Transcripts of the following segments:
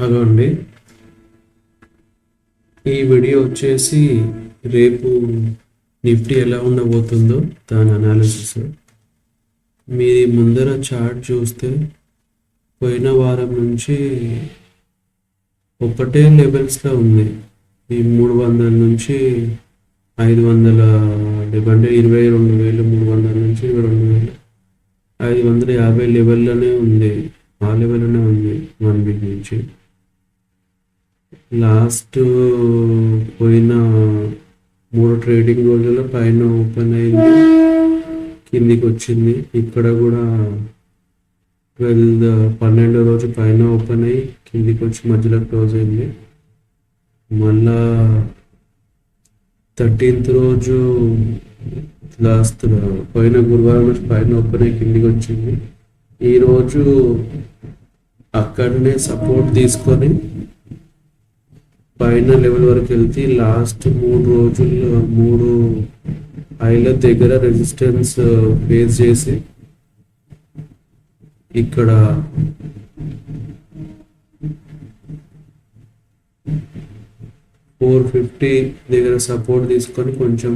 Hello అండి ఈ video వచ్చేసి రేపు నిఫ్టీ ఎలా ఉండబోతుందో దాని అనాలిసిస్ మీ ముందర చార్ట్ చూస్తే పోయిన వారం నుంచి ఒకటే లెవెల్స్లో ఉంది. ఈ మూడు వందల నుంచి ఐదు వందల డెబ్బై అంటే ఇరవై రెండు వేలు మూడు వందల నుంచి ఇరవై రెండు వేలు. ఐదు వందల యాభై లెవెల్లోనే ఉంది. ఆ లెవెల్లోనే ఉంది వన్ వీక్ నుంచి. లాస్ట్ పోయిన మూడు ట్రేడింగ్ రోజుల్లో పైన ఓపెన్ అయింది. కిందికి వచ్చింది. ఇక్కడ కూడా ట్వెల్వ్ పన్నెండో రోజు పైన ఓపెన్ అయ్యి కిందికి వచ్చి మధ్యలో క్లోజ్ అయింది. మళ్ళా థర్టీన్త్ రోజు లాస్ట్ పోయిన గురువారం నుంచి పైన ఓపెన్ అయ్యి కిందికి వచ్చింది. ఈరోజు అక్కడనే సపోర్ట్ తీసుకొని పైన లెవెల్ వరకు వెళ్తే లాస్ట్ మూడు రోజులు మూడు ఐల దగ్గర రెసిస్టెన్స్ ఫేస్ uh, చేసి ఇక్కడ ఫోర్ ఫిఫ్టీ దగ్గర సపోర్ట్ తీసుకొని కొంచెం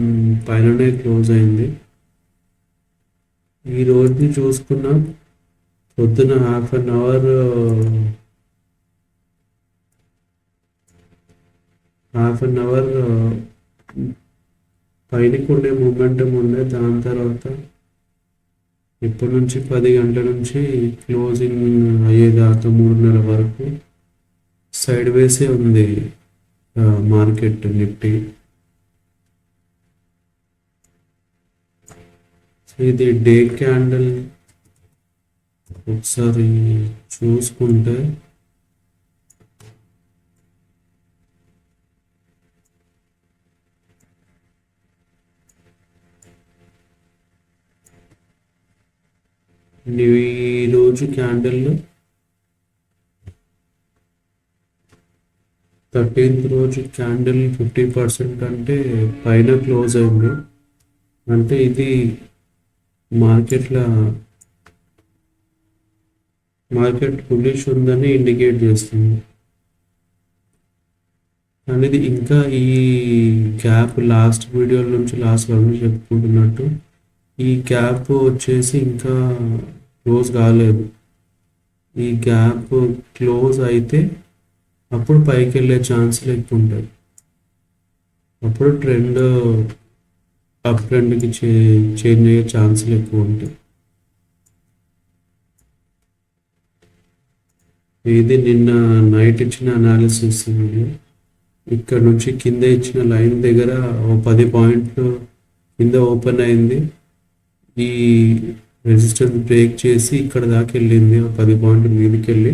పైననే క్లోజ్ అయింది. ఈ రోజుని చూసుకున్నా. పొద్దున half an hour half an hour పైనకి ఉండే మూమెంటం ఉండే దాని తర్వాత ఇప్పటి నుంచి పది గంటల నుంచి క్లోజింగ్ అయ్యేదాకా మూడున్నర వరకు సైడ్ వేసే ఉంది మార్కెట్ నిఫ్టీ. ఇది డే క్యాండిల్ ఒకసారి చూసుకుంటే ఈరోజు క్యాండిల్ థర్టీన్త్ రోజు క్యాండిల్ ఫిఫ్టీ పర్సెంట్ అంటే పైన క్లోజ్ అయింది. అంటే ఇది మార్కెట్లో మార్కెట్ పులిష్ ఉందని ఇండికేట్ చేస్తుంది. అనేది ఇంకా ఈ గ్యాప్ లాస్ట్ వీడియో నుంచి లాస్ట్ వరకు చెప్పుకుంటున్నట్టు ఈ గ్యాప్ వచ్చేసి ఇంకా క్లోజ్ కాలేదు. ఈ గ్యాప్ క్లోజ్ అయితే అప్పుడు పైకి వెళ్ళే ఛాన్సులు ఎక్కువ ఉంటాయి అప్పుడు ట్రెండ్ అప్ ట్రెండ్కి చే చేంజ్ అయ్యే ఛాన్సులు ఎక్కువ ఉంటాయి ఇది నిన్న నైట్ ఇచ్చిన అనాలిసిస్ ఇక్కడ నుంచి కింద ఇచ్చిన లైన్ దగ్గర ఓ పది పాయింట్లు కింద ఓపెన్ అయింది. ఈ రెసిస్టెన్స్ బ్రేక్ చేసి ఇక్కడ దాకా వెళ్ళింది. ఒక పది పాయింట్ మీదకి వెళ్ళి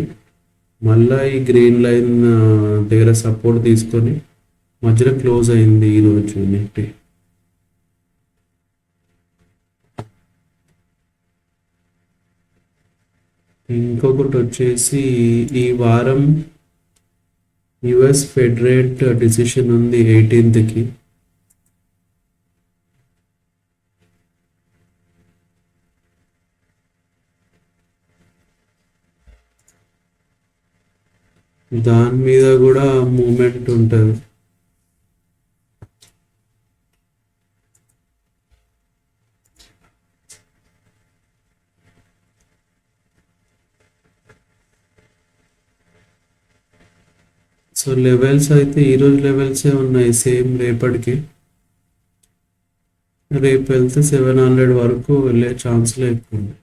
మళ్ళా ఈ గ్రీన్ లైన్ దగ్గర సపోర్ట్ తీసుకొని మధ్యలో క్లోజ్ అయింది ఈరోజు నిఫ్టీ ఇంకొకటి వచ్చేసి ఈ వారం యుఎస్ ఫెడరేట్ డిసిషన్ ఉంది ఎయిటీన్త్కి దాని మీద కూడా మూమెంట్ ఉంటుంది. సో లెవెల్స్ అయితే ఈరోజు లెవెల్సే ఉన్నాయి సేమ్ రేపటికి. రేపు వెళ్తే సెవెన్ హండ్రెడ్ వరకు వెళ్ళే ఛాన్స్లే ఎక్కువ ఉన్నాయి